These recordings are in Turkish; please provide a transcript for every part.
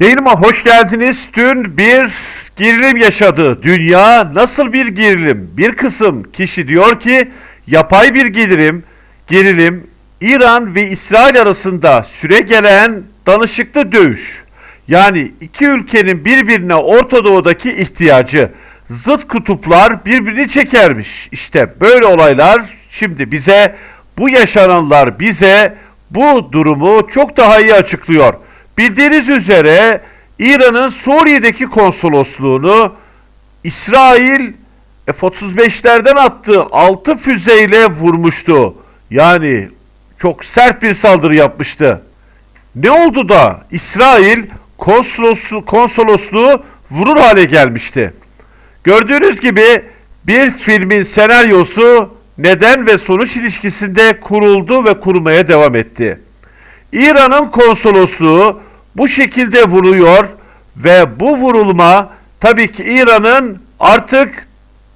Yayınıma hoş geldiniz. Dün bir gerilim yaşadı dünya. Nasıl bir gerilim? Bir kısım kişi diyor ki yapay bir gerilim, gerilim İran ve İsrail arasında süre gelen danışıklı dövüş. Yani iki ülkenin birbirine Orta Doğu'daki ihtiyacı. Zıt kutuplar birbirini çekermiş. İşte böyle olaylar şimdi bize bu yaşananlar bize bu durumu çok daha iyi açıklıyor. Bildiğiniz üzere İran'ın Suriye'deki konsolosluğunu İsrail F-35'lerden attığı 6 füzeyle vurmuştu. Yani çok sert bir saldırı yapmıştı. Ne oldu da İsrail konsoloslu, konsolosluğu vurur hale gelmişti? Gördüğünüz gibi bir filmin senaryosu neden ve sonuç ilişkisinde kuruldu ve kurmaya devam etti. İran'ın konsolosluğu bu şekilde vuruyor ve bu vurulma tabii ki İran'ın artık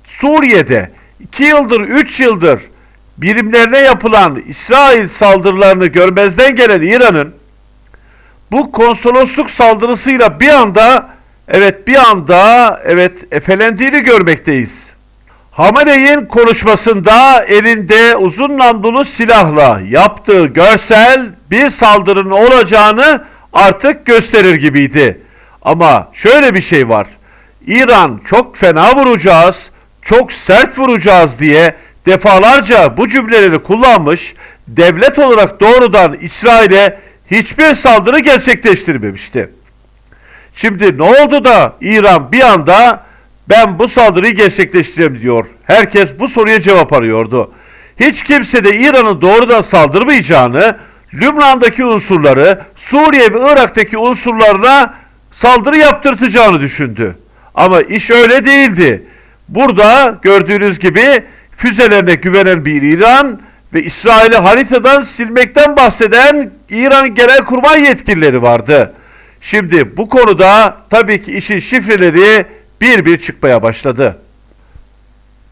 Suriye'de 2 yıldır 3 yıldır birimlerine yapılan İsrail saldırılarını görmezden gelen İran'ın bu konsolosluk saldırısıyla bir anda evet bir anda evet efelendiğini görmekteyiz. Hamaney'in konuşmasında elinde uzun namlulu silahla yaptığı görsel bir saldırının olacağını artık gösterir gibiydi. Ama şöyle bir şey var. İran çok fena vuracağız, çok sert vuracağız diye defalarca bu cümleleri kullanmış, devlet olarak doğrudan İsrail'e hiçbir saldırı gerçekleştirmemişti. Şimdi ne oldu da İran bir anda ben bu saldırıyı gerçekleştireceğim diyor. Herkes bu soruya cevap arıyordu. Hiç kimse de İran'ın doğrudan saldırmayacağını, Lübnan'daki unsurları, Suriye ve Irak'taki unsurlarına saldırı yaptırtacağını düşündü. Ama iş öyle değildi. Burada gördüğünüz gibi füzelerine güvenen bir İran ve İsrail'i haritadan silmekten bahseden İran Genelkurmay yetkilileri vardı. Şimdi bu konuda tabii ki işin şifreleri bir bir çıkmaya başladı.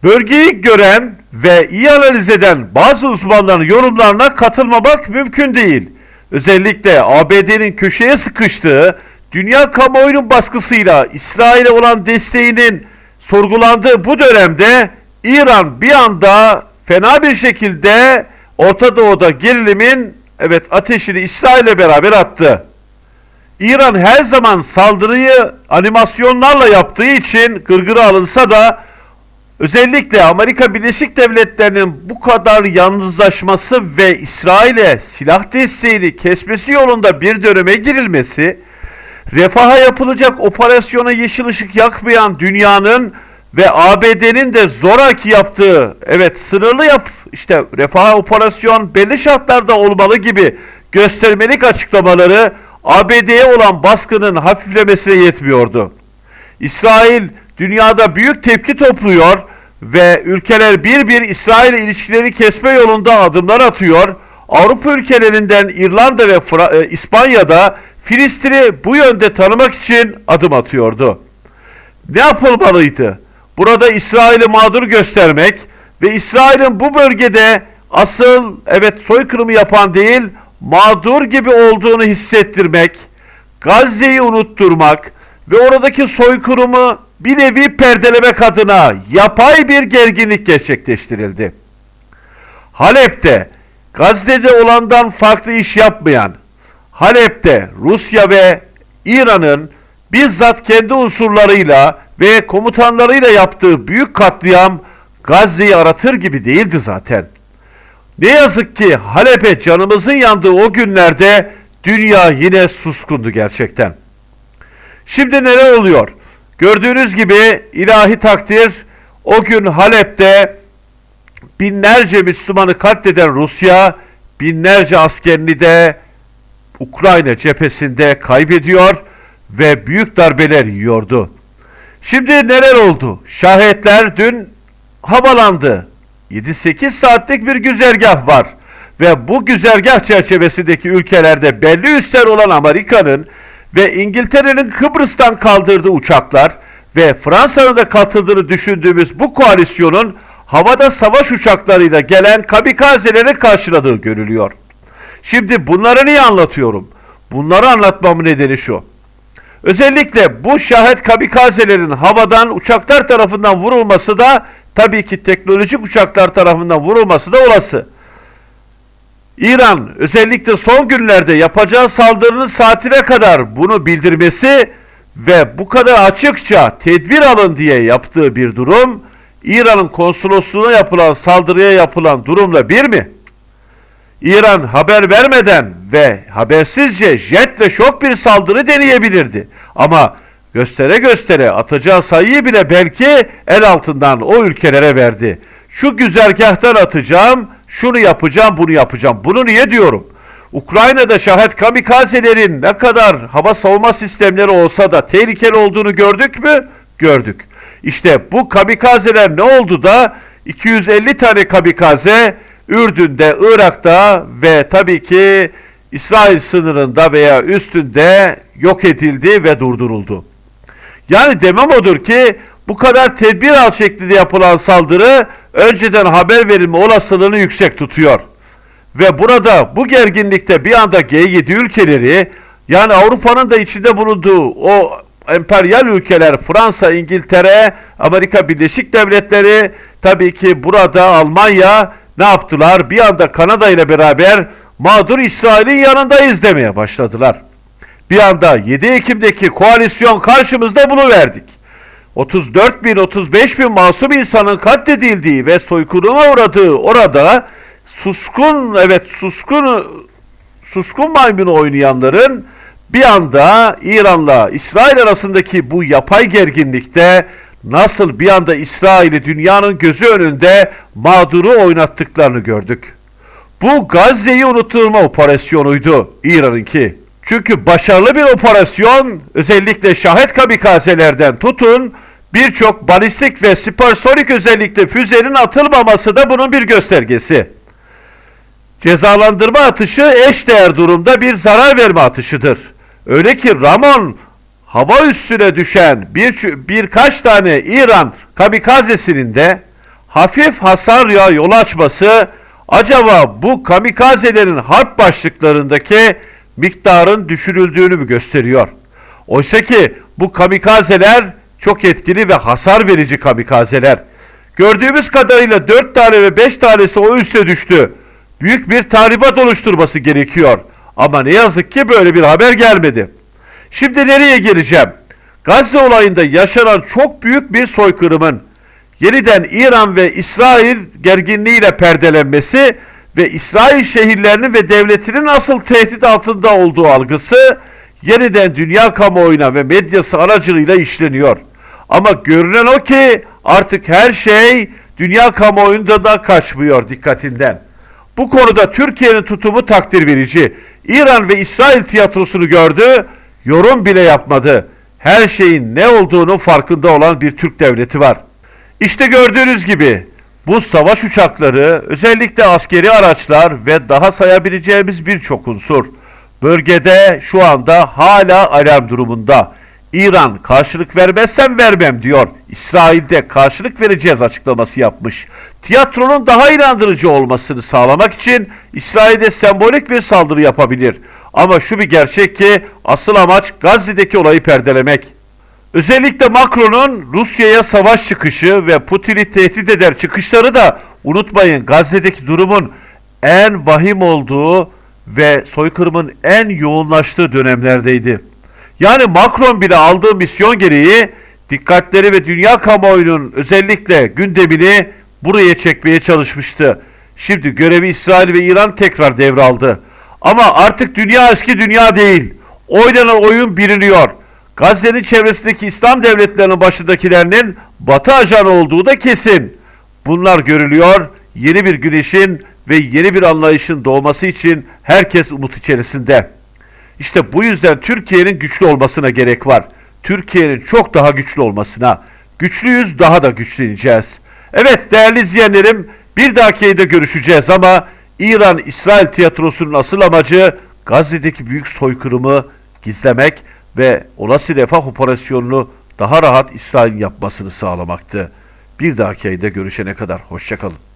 Bölgeyi gören ve iyi analiz eden bazı uzmanların yorumlarına katılmamak mümkün değil. Özellikle ABD'nin köşeye sıkıştığı, dünya kamuoyunun baskısıyla İsrail'e olan desteğinin sorgulandığı bu dönemde İran bir anda fena bir şekilde Orta Doğu'da gerilimin evet ateşini İsrail'le beraber attı. İran her zaman saldırıyı animasyonlarla yaptığı için gırgıra alınsa da özellikle Amerika Birleşik Devletleri'nin bu kadar yalnızlaşması ve İsrail'e silah desteğini kesmesi yolunda bir döneme girilmesi, refaha yapılacak operasyona yeşil ışık yakmayan dünyanın ve ABD'nin de zoraki yaptığı, evet sınırlı yap, işte refaha operasyon belli şartlarda olmalı gibi göstermelik açıklamaları ABD'ye olan baskının hafiflemesine yetmiyordu. İsrail dünyada büyük tepki topluyor ve ülkeler bir bir İsrail ilişkileri kesme yolunda adımlar atıyor. Avrupa ülkelerinden İrlanda ve Fra- e, İspanya'da Filistin'i bu yönde tanımak için adım atıyordu. Ne yapılmalıydı? Burada İsrail'i mağdur göstermek ve İsrail'in bu bölgede asıl evet soykırımı yapan değil mağdur gibi olduğunu hissettirmek, Gazze'yi unutturmak ve oradaki soykırımı bir nevi perdelemek adına yapay bir gerginlik gerçekleştirildi. Halep'te Gazze'de olandan farklı iş yapmayan, Halep'te Rusya ve İran'ın bizzat kendi unsurlarıyla ve komutanlarıyla yaptığı büyük katliam Gazze'yi aratır gibi değildi zaten. Ne yazık ki Halep'e canımızın yandığı o günlerde dünya yine suskundu gerçekten. Şimdi neler oluyor? Gördüğünüz gibi ilahi takdir o gün Halep'te binlerce Müslümanı katleden Rusya binlerce askerini de Ukrayna cephesinde kaybediyor ve büyük darbeler yiyordu. Şimdi neler oldu? Şahitler dün havalandı. 7-8 saatlik bir güzergah var. Ve bu güzergah çerçevesindeki ülkelerde belli üsler olan Amerika'nın ve İngiltere'nin Kıbrıs'tan kaldırdığı uçaklar ve Fransa'nın da katıldığını düşündüğümüz bu koalisyonun havada savaş uçaklarıyla gelen kamikazeleri karşıladığı görülüyor. Şimdi bunları niye anlatıyorum? Bunları anlatmamın nedeni şu. Özellikle bu şahit kamikazelerin havadan uçaklar tarafından vurulması da tabii ki teknolojik uçaklar tarafından vurulması da olası. İran özellikle son günlerde yapacağı saldırının saatine kadar bunu bildirmesi ve bu kadar açıkça tedbir alın diye yaptığı bir durum İran'ın konsolosluğuna yapılan saldırıya yapılan durumla bir mi? İran haber vermeden ve habersizce jet ve şok bir saldırı deneyebilirdi. Ama göstere göstere atacağı sayıyı bile belki el altından o ülkelere verdi. Şu güzergahtan atacağım, şunu yapacağım, bunu yapacağım. Bunu niye diyorum? Ukrayna'da şahit kamikazelerin ne kadar hava savunma sistemleri olsa da tehlikeli olduğunu gördük mü? Gördük. İşte bu kamikazeler ne oldu da 250 tane kamikaze Ürdün'de, Irak'ta ve tabii ki İsrail sınırında veya üstünde yok edildi ve durduruldu. Yani demem odur ki bu kadar tedbir al şeklinde yapılan saldırı önceden haber verilme olasılığını yüksek tutuyor. Ve burada bu gerginlikte bir anda G7 ülkeleri yani Avrupa'nın da içinde bulunduğu o emperyal ülkeler Fransa, İngiltere, Amerika Birleşik Devletleri tabii ki burada Almanya ne yaptılar? Bir anda Kanada ile beraber mağdur İsrail'in yanındayız demeye başladılar. Bir anda 7 Ekim'deki koalisyon karşımızda bunu verdik. 34 bin 35 bin masum insanın katledildiği ve soykırıma uğradığı orada suskun evet suskun suskun maymunu oynayanların bir anda İran'la İsrail arasındaki bu yapay gerginlikte nasıl bir anda İsrail'i dünyanın gözü önünde mağduru oynattıklarını gördük. Bu Gazze'yi unutturma operasyonuydu İran'ınki. Çünkü başarılı bir operasyon özellikle şahit kamikazelerden tutun birçok balistik ve süpersonik özellikle füzenin atılmaması da bunun bir göstergesi. Cezalandırma atışı eşdeğer durumda bir zarar verme atışıdır. Öyle ki Ramon hava üstüne düşen bir, birkaç tane İran kamikazesinin de hafif hasarya yol açması acaba bu kamikazelerin harp başlıklarındaki miktarın düşürüldüğünü gösteriyor? Oysa ki bu kamikazeler çok etkili ve hasar verici kamikazeler. Gördüğümüz kadarıyla 4 tane ve 5 tanesi o üste düştü. Büyük bir tahribat oluşturması gerekiyor. Ama ne yazık ki böyle bir haber gelmedi. Şimdi nereye geleceğim? Gazze olayında yaşanan çok büyük bir soykırımın yeniden İran ve İsrail gerginliğiyle perdelenmesi ve İsrail şehirlerinin ve devletinin asıl tehdit altında olduğu algısı yeniden dünya kamuoyuna ve medyası aracılığıyla işleniyor. Ama görünen o ki artık her şey dünya kamuoyunda da kaçmıyor dikkatinden. Bu konuda Türkiye'nin tutumu takdir verici. İran ve İsrail tiyatrosunu gördü, yorum bile yapmadı. Her şeyin ne olduğunu farkında olan bir Türk devleti var. İşte gördüğünüz gibi bu savaş uçakları, özellikle askeri araçlar ve daha sayabileceğimiz birçok unsur bölgede şu anda hala alarm durumunda. İran karşılık vermezsem vermem diyor. İsrail'de karşılık vereceğiz açıklaması yapmış. Tiyatronun daha inandırıcı olmasını sağlamak için İsrail'de sembolik bir saldırı yapabilir. Ama şu bir gerçek ki asıl amaç Gazze'deki olayı perdelemek. Özellikle Macron'un Rusya'ya savaş çıkışı ve Putin'i tehdit eder çıkışları da unutmayın Gazze'deki durumun en vahim olduğu ve soykırımın en yoğunlaştığı dönemlerdeydi. Yani Macron bile aldığı misyon gereği dikkatleri ve dünya kamuoyunun özellikle gündemini buraya çekmeye çalışmıştı. Şimdi görevi İsrail ve İran tekrar devraldı. Ama artık dünya eski dünya değil. Oynanan oyun biliniyor. Gazze'nin çevresindeki İslam devletlerinin başındakilerinin Batı ajanı olduğu da kesin. Bunlar görülüyor. Yeni bir güneşin ve yeni bir anlayışın doğması için herkes umut içerisinde. İşte bu yüzden Türkiye'nin güçlü olmasına gerek var. Türkiye'nin çok daha güçlü olmasına. Güçlüyüz daha da güçleneceğiz. Evet değerli izleyenlerim bir dahaki yayında görüşeceğiz ama İran-İsrail tiyatrosunun asıl amacı Gazze'deki büyük soykırımı gizlemek ve olası refah operasyonunu daha rahat İsrail'in yapmasını sağlamaktı. Bir dahaki ayda görüşene kadar hoşçakalın.